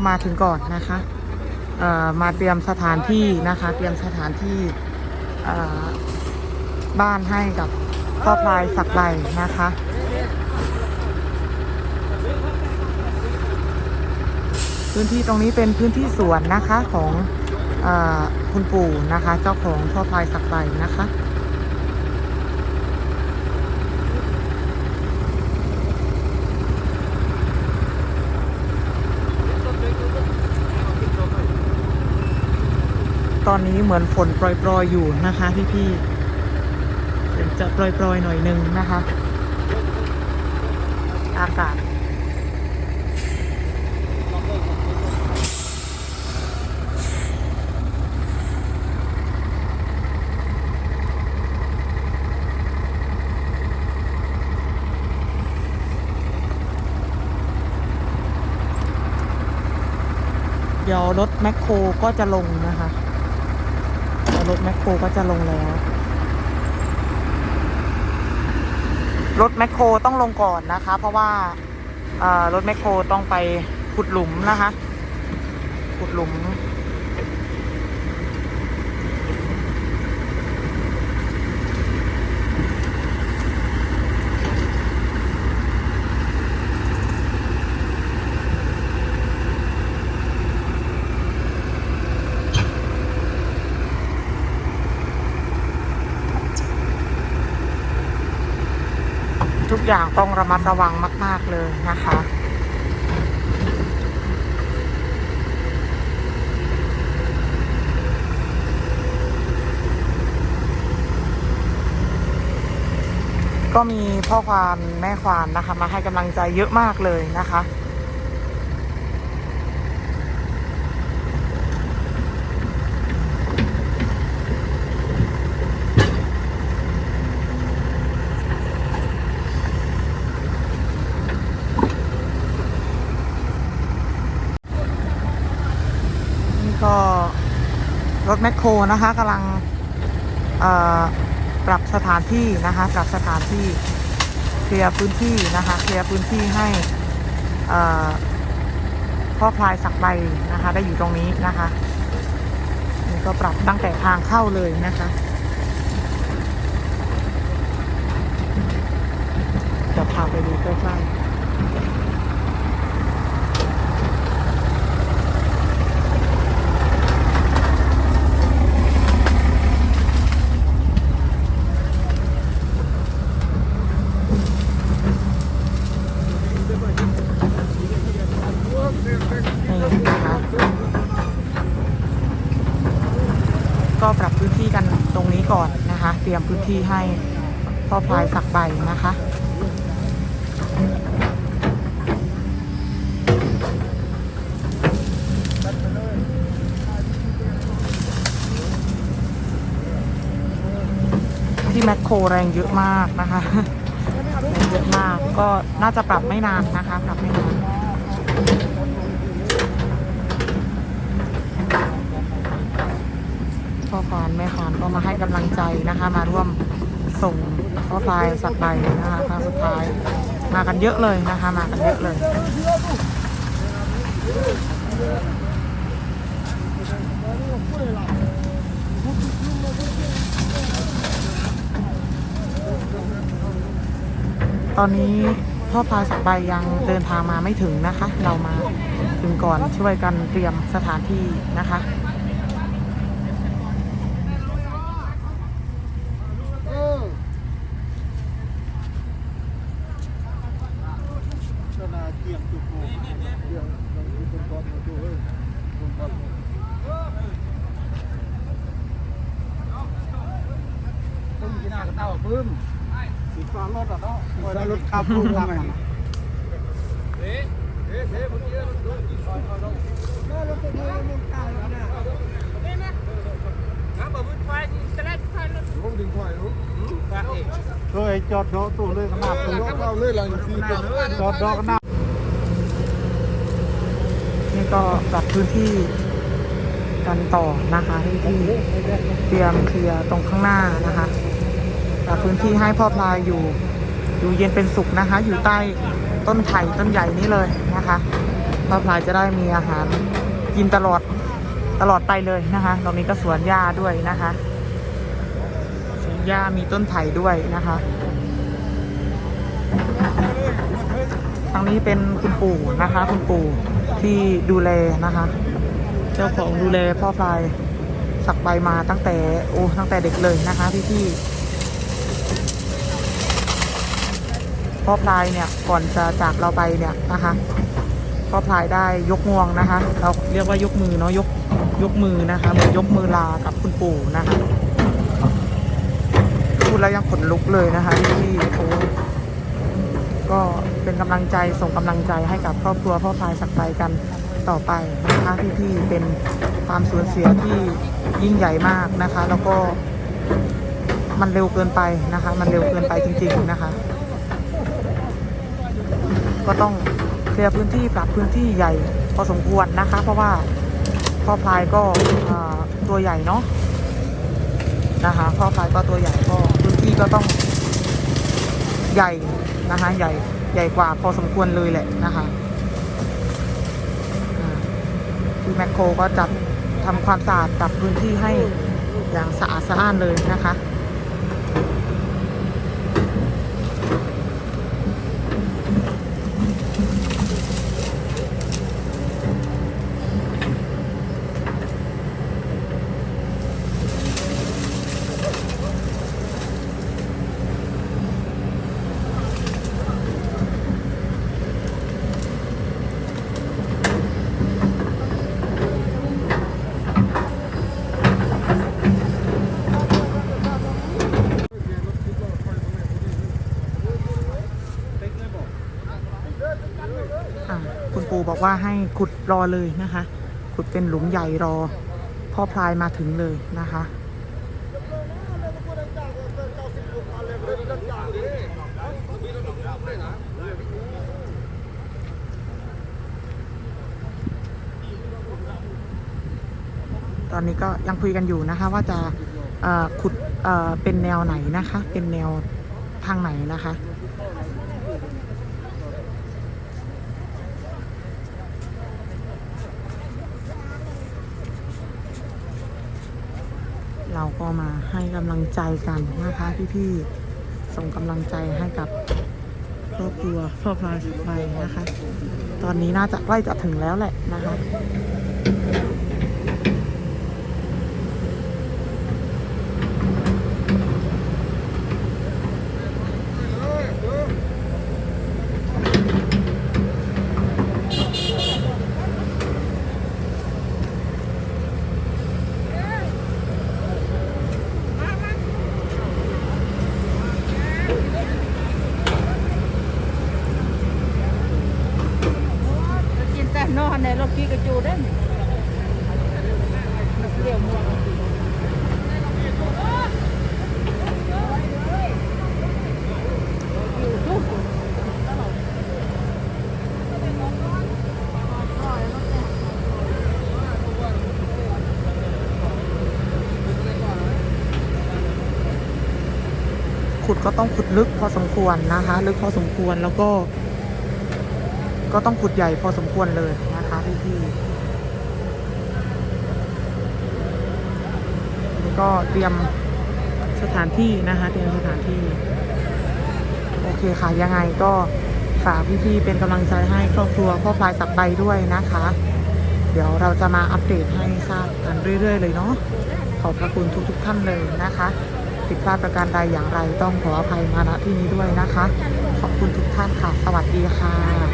็มาถึงก่อนนะคะเอ่อมาเตรียมสถานที่นะคะ เตรียมสถานที่เอ่อบ้านให้กับพ่อพลายสักใบนะคะพื้นที่ตรงนี้เป็นพื้นที่สวนนะคะของออคุณปู่นะคะ เจ้าของพ่อพลายสักใบนะคะ ตอนนี้เหมือนฝนโปรยๆอยู่นะคะพี่ๆเดี๋ยวจะโปรยๆหน่อยนึงนะคะ อากาศเดี๋ยวรถแมคโครก็จะลงนะคะ รถแมคโครก็จะลงแล้ว รถแมคโครต้องลงก่อนนะคะ เพราะว่ารถแมคโครต้องไปขุดหลุมนะคะ ขุดหลุม ทุกอย่างต้องระมัดระวังมาก ๆ เลยนะคะก็มีพ่อความแม่ความนะคะ มาให้กำลังใจเยอะมากเลยนะคะ นี่ ก็รถแมคโครนะคะกำลังปรับสถานที่นะคะปรับสถานที่เคลียร์พื้นที่นะคะเคลียร์พื้นที่ให้พ่อพลายสักใบนะคะ ได้อยู่ตรงนี้นะคะนี่ก็ปรับตั้งแต่ทางเข้าเลยนะคะจะพาไปดูใกล้ๆ นี่นะคะก็ปรับพื้นที่กันตรงนี้ก่อนนะคะ เตรียมพื้น ที่ให้พ่อพลายสักใบนะคะที่แมคโครแรงเยอะมากนะคะแรงเยอะมากก็น่าจะปรับไม่นานนะคะ ปรับไม่นาน พ่อควานแม่ควาน ก็มาให้กำลังใจนะคะ มาร่วมส่งพ่อพลายสัตว์ใบนะคะครั้งสุดท้าย มากันเยอะเลยนะคะ มากันเยอะเลยตอนนี้พ่อพายสัตว์ใบยังเดินทางมาไม่ถึงนะคะ เรามาถึงก่อนช่วยกันเตรียมสถานที่นะคะ ก็นาเกี่ยงจุกโง่เกี่ยงตรงนี้เป็นก้อนมาดูเอ้ยตรงก้อนปึ้มกี่หน้าก็เต้าปึ้ม สีฟ้ารถอะเนาะสีฟ้ารถขับปึ้มทำไงเอ๊ะเอ๊ะเอ๊ะมันเยอะมันดูกี่ซอยเขาต้องรถตัวนี้มันกลางแล้วนะผมดึงควายรู้เคยจอดดอกตัวเลยขนาดตัวเราเลยหลังทีจอดดอกขนาดนี่ก็ปรับพื้นที่กันต่อนะคะที่เตรียมเคลียร์ตรงข้างหน้านะคะ ปรับพื้นที่ให้พ่อพลายอยู่ อยู่เย็นเป็นสุขนะคะ อยู่ใต้ต้นไผ่ต้นใหญ่นี้เลยนะคะพ่อพลายจะได้มีอาหารกินตลอดตลอดไปเลยนะคะ ตรงนี้ก็สวนหญ้าด้วยนะคะสวนหญ้ามีต้นไผ่ด้วยนะคะทางนี้เป็นคุณปู่นะคะ คุณปู่ที่ดูแลนะคะ เจ้าของดูแลพ่อพลายสักใบมาตั้งแต่โอ้ตั้งแต่เด็กเลยนะคะพี่พี่ๆ พ่อพลายเนี่ยก่อนจะจากเราไปเนี่ยนะคะพ่อพลายได้ยกงวงนะคะ เราเรียกว่ายกมือเนาะยกยกมือนะคะเหมือนยกมือลากับคุณปู่นะคะพูดแล้วยังขนลุกเลยนะคะพี่โอ้ก็เป็นกำลังใจส่งกำลังใจให้กับครอบครัวพ่อพลายสักใบกันต่อไปนะคะพี่พี่ๆเป็นความสูญเสียที่ยิ่งใหญ่มากนะคะ แล้วก็มันเร็วเกินไปนะคะ มันเร็วเกินไปจริง ๆนะคะ ก็ต้องเคลียร์พื้นที่ปรับพื้นที่ใหญ่พอสมควรนะคะ เพราะว่าพ่อพลายก็ตัวใหญ่เนาะนะคะพ่อพลายก็ตัวใหญ่ก็พื้นที่ก็ต้องใหญ่นะคะใหญ่ใหญ่กว่าพอสมควรเลยแหละนะคะอ่าที่แมคโครก็จัดทำความสะอาดปรับพื้นที่ให้อย่างสะอาดสะอ้านเลยนะคะ อ่าคุณปู่ บอกว่าให้ขุดรอเลยนะคะ ขุดเป็นหลุมใหญ่รอ พ่อพลายมาถึงเลยนะคะ ตอนนี้ก็ยังคุยกันอยู่นะคะ ว่าจะขุดเป็นแนวไหนนะคะ เป็นแนวทางไหนนะคะ เราก็มาให้กำลังใจกันนะคะพี่ๆส่งกำลังใจให้กับครอบครัวครอพลายสักใบนะคะ ตอนนี้น่าจะใกล้จะถึงแล้วแหละนะคะ นอนในรถกี้กระจูได้เรียวมัวขุดก็ต้องขุดลึกพอสมควรนะคะ ลึกพอสมควรแล้วก็ ก็ต้องขุดใหญ่พอสมควรเลยนะ คะพี่พี่ๆนี่ก็เตรียมสถานที่นะคะ เตรียมสถานที่ โอเคค่ะ ยังไงก็ฝากพี่ๆเป็นกำลังใจให้ครอบครัวพ่อพลายสักใบด้วยนะคะ เดี๋ยวเราจะมาอัปเดตให้ทราบกันเรื่อย ๆ เลยเนาะขอบพระคุณทุกๆท่านเลยนะคะผิดพลาดประการใดอย่างไรต้องขออภัยมาณที่นี้ด้วยนะคะ ขอบคุณทุกท่านค่ะ สวัสดีค่ะ